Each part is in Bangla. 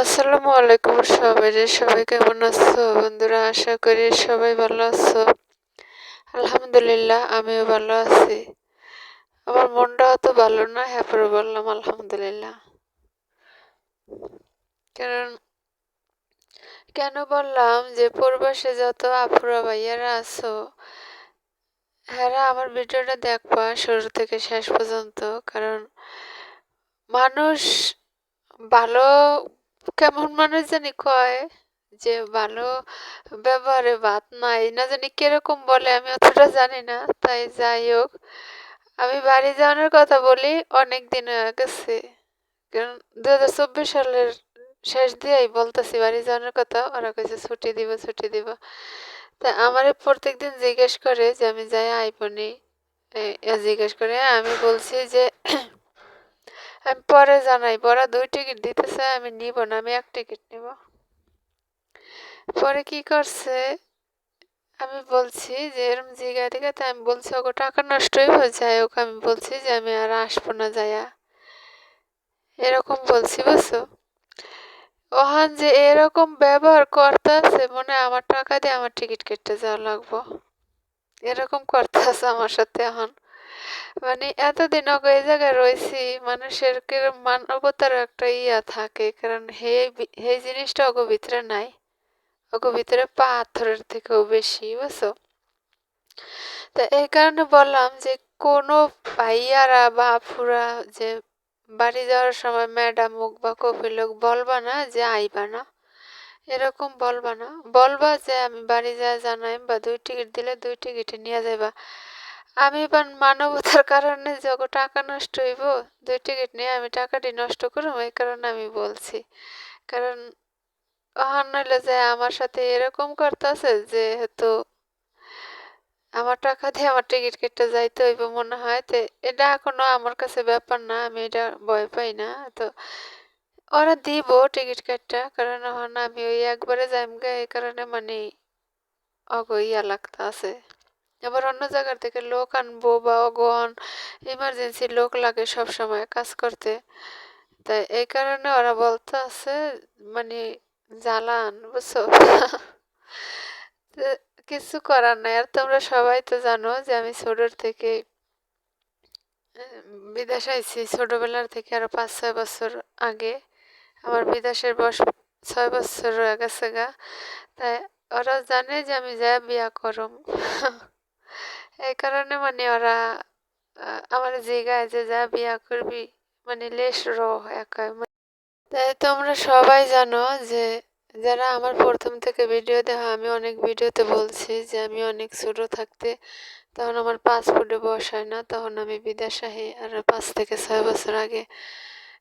আসসালামু আলাইকুম সবাই রে সবাই কেমন আছো? বন্ধুরা, আশা করি সবাই ভালো আছো। আলহামদুলিল্লাহ, আমিও ভালো আছি। আমার মনটা অত ভালো না হ্যাঁ বললাম, আলহামদুলিল্লাহ। কারণ, কেন বললাম যে পূর্বাসে যত আপুরা ভাইয়ারা আছো হ্যাঁ আমার ভিডিওটা দেখবা শুরু থেকে শেষ পর্যন্ত। কারণ, মানুষ ভালো কেমন মানুষ জানি কয় যে ভালো ব্যবহারে ভাত নাই। না জানি কীরকম বলে, আমি অতটা জানি না, তাই যাই হোক। আমি বাড়ি যাওয়ানোর কথা বলি, অনেক দিন হয়ে গেছে। কারণ দু হাজার চব্বিশ সালের শেষ দিয়েই বলতেছি বাড়ি যাওয়ানোর কথা, ওরা কইছে ছুটি দিব ছুটি দিব। তা আমারে প্রত্যেক দিন জিজ্ঞেস করে যে আমি যাই আইপনি জিজ্ঞেস করে আমি বলছি যে আমি পরে জানাই ওরা দুই টিকিট দিতেছে, আমি নিব না, আমি এক টিকিট নিব। পরে কি করছে? আমি বলছি যে, এরম জিগা টিগাতে আমি বলছি ওকে টাকা নষ্টই হয়ে যায় ওকে আমি বলছি যে, আমি আর আসব না যাইয়া এরকম বলছি, বুঝছ? ওহান যে এরকম ব্যবহার করতে আছে মনে আমার টাকা দিয়ে আমার টিকিট কেটে যাওয়া লাগবো। এরকম করতে আছে আমার সাথে এখন মানে এতদিন আগে এই জায়গায় রয়েছি, মানুষের মানবতার একটা ইয়া থাকে, কারণ হে হে জিনিসটা ওগো ভিতরে নাই। ওগো ভিতরে পাথরের থেকেও বেশি, বুঝছ? তো এই কারণে বললাম যে কোনো ভাইয়ারা বা আপুরা যে বাড়ি যাওয়ার সময় ম্যাডাম হোক বা কফি লোক বলবা না যে আইবা না। এরকম বলবা না। বলবা যে আমি বাড়ি যা জানাই বা দুই টিকিট দিলে দুই টিকিটে নিয়ে যাইবা। আমি এবার মানবতার কারণে যখন টাকা নষ্ট হইব। দুই টিকিট নিয়ে আমি টাকাটি নষ্ট করব এই কারণে আমি বলছি। কারণ ওহান নইলে যে আমার সাথে এরকম করতেছে যে হয়তো আমার টাকা দিয়ে আমার টিকিট কেটে যাইতে হইব মনে হয়। তো এটা এখনও আমার কাছে ব্যাপার না, আমি এটা ভয় পাই না। তো ওরা দিব টিকিট কাটটা কারণ এখন আমি ওই একবারে যাইম গে, এই কারণে মানে অগ ইয়া লাগতে আছে আবার অন্য জায়গার থেকে লোক আনব বা অগন ইমার্জেন্সি লোক লাগে সব সময় কাজ করতে। তাই এই কারণে ওরা বলতে আছে মানে জ্বালান, বুঝছ? কিছু করার নাই। আর তোমরা সবাই তো জানো যে আমি ছোটোর থেকে বিদেশ আইছি। ছোটোবেলার থেকে আরও পাঁচ, ছয় বছর আগে আমার বিদেশের বয়স ছয় বছর হয়ে গেছে গা। তাই ওরা জানে যে আমি যা বিয়া করম। এই কারণে মানে ওরা আমার জিগায় যে যা বিয়া করবি মানে লেশ র একাই তাই তোমরা সবাই জানো যে যারা আমার প্রথম থেকে ভিডিও দেখা, আমি অনেক ভিডিওতে বলছি যে আমি অনেক ছোটো থাকতে তখন আমার পাসপোর্টে বসায় না, তখন আমি বিদেশ আহি আর পাঁচ থেকে ছয় বছর আগে।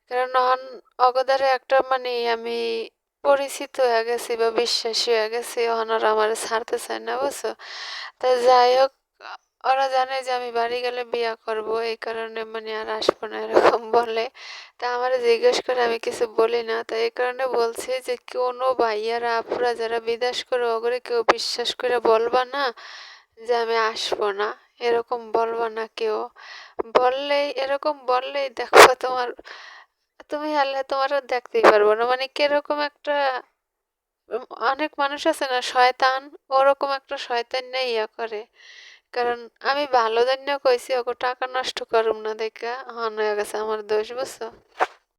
কারণ তখন অগদারে একটা মানে আমি পরিচিত হয়ে গেছি বা বিশ্বাসী হয়ে গেছি ওরা আমার ছাড়তে চায় না, বুঝছ? তা যাই হোক ওরা জানে যে আমি বাড়ি গেলে বিয়া করব, এই কারণে মানে আর আসব না এরকম বলে। তা আমার জিজ্ঞেস করে আমি কিছু বলি না। তাই এই কারণে বলছি যে কোনো ভাইয়ারা, আপুরা যারা বিদেশ করে ওগুলো কেউ বিশ্বাস করে বলবা না যে আমি আসব না। এরকম বলবা না কেউ। বললেই, এরকম বললেই দেখো তোমার, তুমি আল্লাহ তোমারও দেখতেই পারব না। মানে কীরকম একটা অনেক মানুষ আছে না, শয়তান, ওরকম একটা শয়তান নেই ইয়া করে। কারণ আমি ভালো জন্য কইছি ওকে টাকা নষ্ট করুম না, দেখা হন হয়ে গেছে আমার দোষ বুঝছ